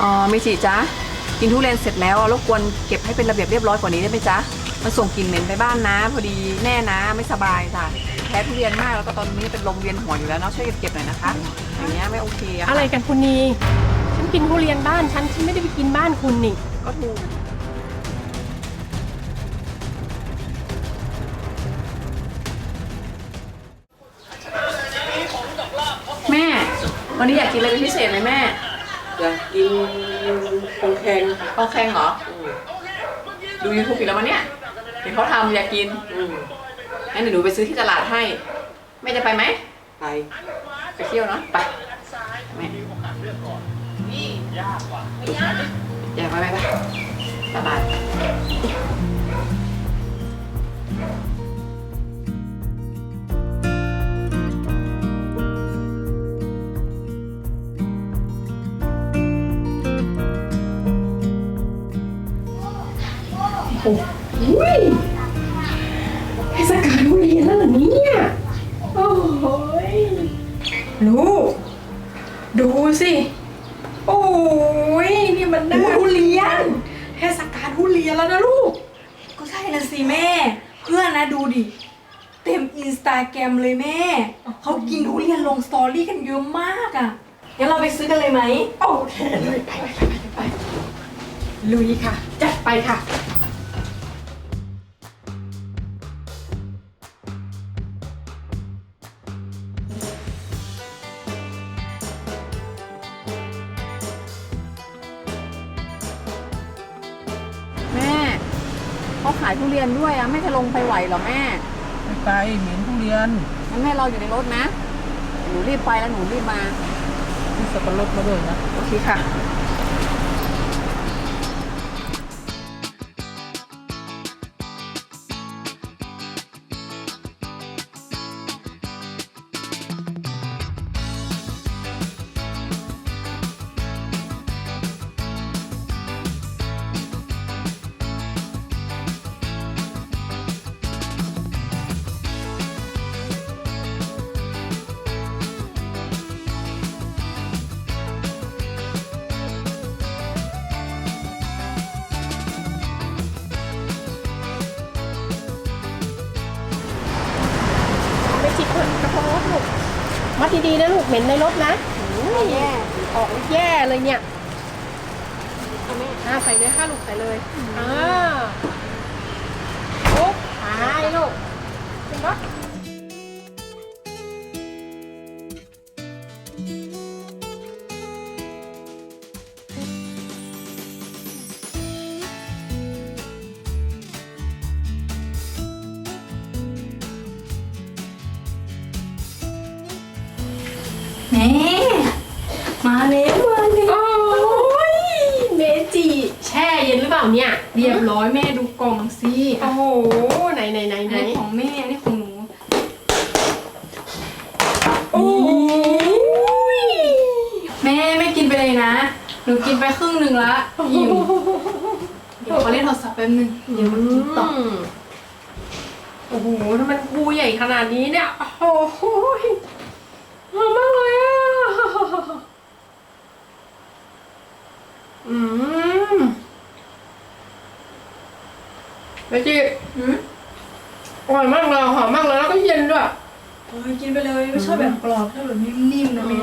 อ๋อเมจิจ๊ะกินทุเรียนเสร็จแล้วรบกวนเก็บให้เป็นระเบียบเรียบร้อยกว่านี้ได้ไหมจ๊ะมันส่งกลิ่นเหม็นไปบ้านนะ พอดีแม่นะไม่สบายจ้ะแพ้ทุเรียนมากแล้วก็ตอนนี้เป็นลมเวียนหัวอยู่แล้วเนาะช่วยเก็บหน่อยนะคะ อย่างเงี้ยไม่โอเคอะอะไรกันคุณนีฉันกินทุเรียนบ้านฉันฉันไม่ได้ไปกินบ้านคุณนี่ ก็ถูกแม่ วันนี้อยากกินอะไรเป็นพิเศษไหมแม่ อยากกินคงแข็งข้าวแข็งเหรอดูยูทูบอีกแล้วมั้งเนี่ย เห็นเขาทำอยากกิน อืมงั้นเดี๋ยวหนูไปซื้อที่ตลาดให้ แม่จะไปไหม ไปไปเที่ยวเนาะ ไป แม่อยากไปไหมไปตลาด อุ้ยเทศกาลทุเรียนแล้วเหรอเนี่ย โอ้ยลูกดูสิ โอ้ยนี่มันน่าทุเรียน เทศกาลทุเรียนแล้วนะลูก ก็ใช่นะสิแม่ เพื่อนนะดูดิ เต็มอินสตาแกรมเลยแม่ เขากินทุเรียนลงสตอรี่กันเยอะมากอะ่ะงั้นเราไปซื้อกันเลยไหม โอเคเลยไปไปไปไปไปลุยค่ะ จัดไปค่ะ เขาขายทุเรียนด้วยอะแม่จะลงไปไหวเหรอแม่ไม่ไปเหม็นทุเรียนงั้นแม่รออยู่ในรถนะ หนูรีบไปแล้วหนูรีบมา มีสับปะรดมาด้วยนะ โอเคค่ะ ไม่จิกคนกระโปรงรถลูกมัดดีๆนะลูกเหม็นในรถนะแย่ออกแย่เลยเนี่ยอ่าใส่เลยค่ะลูกใส่เลยอ่าโอ๊บหายลูกขึ้นรถ แม่มาแล้วมาแล้วโอ้ยเมจิแช่เย็นหรือเปล่าเนี่ย เรียบร้อยแม่ดูกล่องสิโอ้โหไหนไหนไหนอันไหนนี้ของแม่อันนี้ของหนูโอ้ยแม่ไม่กินไปเลยนะ หนูกินไปครึ่งหนึ่งละอิ่มเดี๋ยวขอเล่นโทรศัพท์แป๊บนึงเดี๋ยวมันกินต่อมโอ้โหถ้ามันภูใหญ่ขนาดนี้เนี่ย โอ้โหหอมมากเลยอะ อืม เมจิหืมอร่อยมากเลยหอมมากเลยแล้วก็เย็นด้วย โอ้ยกินไปเลย ไม่ชอบแบบกรอบชอบแบบนิ่มๆนะอืแม่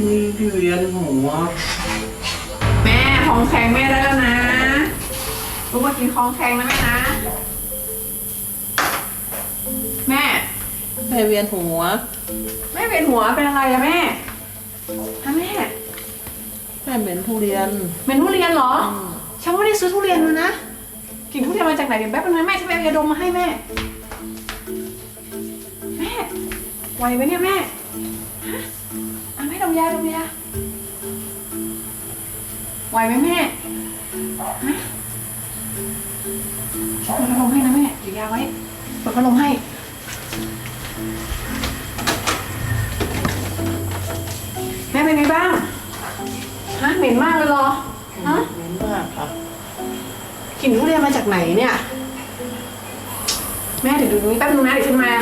มมีพี่เวียนหัวแม่ของแข็งแม่ได้แล้วนะลูกมากินของแข็งนะแม่นะ แม่แม่เวียนหัว แม่เป็นหัวเป็นอะไรอะแม่ฮะแม่ แม่เหม็นทุเรียน เป็นทุเรียนเหรอฉันไม่ได้ซื้อทุเรียนมานะ กินทุเรียนมาจากไหนเดี๋ยวแป๊บนึงนะแม่ฉันไปเอายาดมมาให้แม่ แม่ไหวไหมเนี่ยแม่ฮะ เอาแม่ดมยาดมยาไหวไหมแม่ฮะเปิดพัดลมให้นะแม่เดี๋ยวยาไว้เปิดพัดลมให้แม่เป็นไงบ้างฮะเหม็นมากเลยเหรอฮะเหม็นมากค่ะกลิ่นทุเรียนมาจากไหนเนี่ย แม่เดี๋ยวดูตรงนี้แป๊บนึงนะเดี๋ยวฉันมา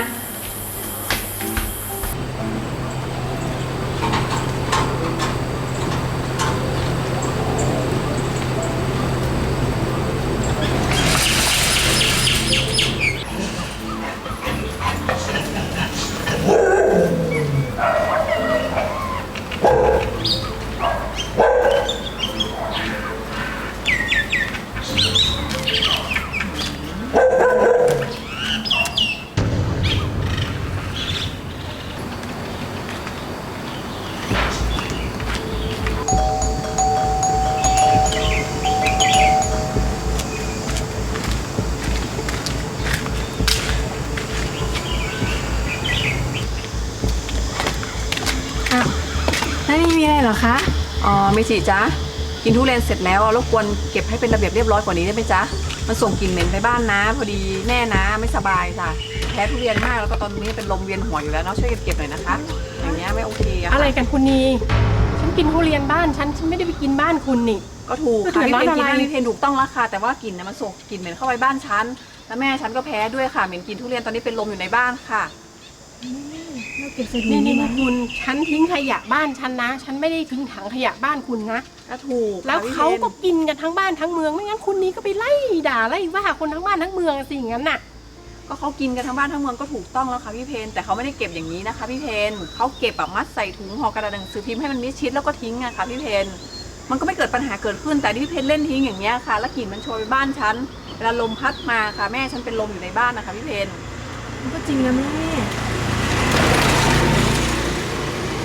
นั่นไม่มีอะไรเหรอคะ อ๋อไม่จีจ้ะกินทุเรียนเสร็จแล้วอะรบกวนเก็บให้เป็นระเบียบเรียบร้อยกว่านี้ได้ไหมจ๊ะ มันส่งกลิ่นเหม็นไปบ้านนะ พอดีแม่นะไม่สบายจ้ะแพ้ทุเรียนมากแล้วก็ตอนนี้เป็นลมเวียนหัวอยู่แล้วเนาะช่วยเก็บๆหน่อยนะคะ อย่างเงี้ยไม่โอเคอะอะไรกันคุณนีฉันกินทุเรียนบ้านฉันฉันไม่ได้ไปกินบ้านคุณนี่ ก็ถูกก็ค่ะเดือดพี่ร้เพอนนกินอะไรได้พี่เพนถูกต้องแล้วค่ะแต่ว่ากลิ่นเนี่ยมันส่งกลิ่นเหม็นเข้าไปบ้านฉันแล้วแม่ฉันก็แพ้ด้วยค่ะเหม็นกลิ่นทุเรียนตอนนี้เป็นลมอยู่ในบ้านค่ะ นี่นี่นี่คุณฉันทิ้งขยะบ้านฉันนะ ฉันไม่ได้ทิ้งถังขยะบ้านคุณนะ ก็ถูกแล้วค่ะพี่เขาพนก็กินกันทั้งบ้านทั้งเมืองไม่งั้นคุณนี้ก็ไปไล่ด่าไล่ว่าคนทั้งบ้านทั้งเมืองสิอย่างนั้นน่ะ ก็เขากินกันทั้งบ้านทั้งเมืองก็ถูกต้องแล้วค่ะพี่เพนแต่เขาไม่ได้เก็บอย่างนี้นะคะพี่เพนเขาเก็บแบบมัดใส่ถุงห่อกระดาษหนังสือพิมพ์ให้มันมิดชิดแล้วก็ทิ้งอะค่ะพี่เพนมันก็ไม่เกิดปัญหาเกิดขึ้นแต่ที่พี่เพนเล่นทิ้งอย่างเงี้ยค่ะ แล้วกลิ่นมันโชยไปบ้านฉันเวลาลมพัดมาค่ะแม่ฉันเป็นลมอยู่ในบ้านนะคะพี่เพนมันก็จริงนะแม่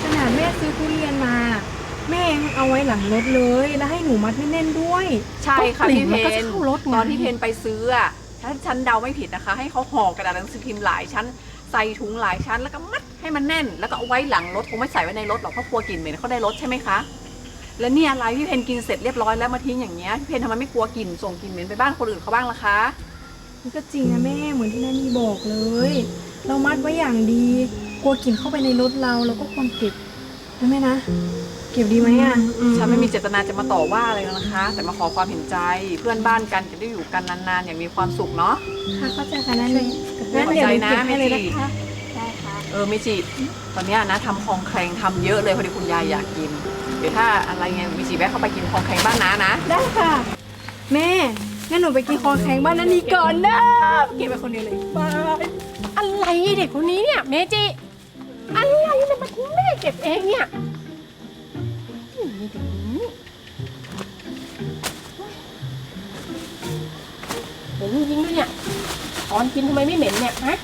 ขนา ดแม่ซื้อทุเรียนมา แม่ยังเอาไว้หลังรถเลย แล้วให้หนูมัดให้แน่นด้วยใช่ค่ะก็กลิ่พี่นเพมันก็นเข้ารถไง ตอนที่เพนไปซื้ออะถ้าฉันเดาไม่ผิดนะคะ ให้เขาห่อกระดาษหนังสือพิมพ์หลายชั้น ใส่ถุงหลายชั้น แล้วก็มัดให้มันแน่น แล้วก็เอาไว้หลังรถคงไม่ใส่ไว้ในรถหรอกเพราะกลัวกลิ่นเหม็นเขาได้รถใช่ไหมคะ แล้วเนี่ยอะไรพี่เพนกินเสร็จเรียบร้อยแล้วมาทิ้งอย่างเงี้ยพี่เพนทำไมไม่กลัวกลิ่นส่งกลิ่นเหม็นไปบ้านคนอื่นเขาบ้างล่ะคะ มันก็จริงนะแม่เหมือนที่นันนี่บอกเลย เรามัดไว้อย่างดี กลัวกลิ่นเข้าไปในรถเราเราก็ควรเก็บนะ แม่นะ เก็บดีไหมอะฉันไม่มีเจตนาจะมาต่อว่าอะไรแล้วนะคะ แต่มาขอความเห็นใจเพื่อนบ้านกันจะได้อยู่กันนานๆ อย่างมีความสุขเนาะ ค่ะเข้าใจค่ะนั่นนี่ไม่งั้นเดี๋ยวหนูเข้าใจนะเก็บให้เลยไม่นะดีคะได้ค่ะเออมิจิตอนเนี้ยนะทำคลองแครงทำเยอะเลยพอดีคุณยายอยากกิน เดี๋ยวถ้าอะไรเงี้ยมิจิแวะเข้าไปกินคลองแครงบ้านน้านะ ได้ค่ะ แม่งั้นหนูไปกินคอแข็งบ้านนันนี่ก่อนนะกินไปคนเดียวเลยบายอะไรเด็กคนนี้เนี่ยเมจิ อะไรเนี่ยมาทิ้งแม่เก็บเองเนี่ยอืมนี่เหม็นจริงๆด้วยเนี่ยตอนกินทำไมไม่เหม็นเนี่ยฮะ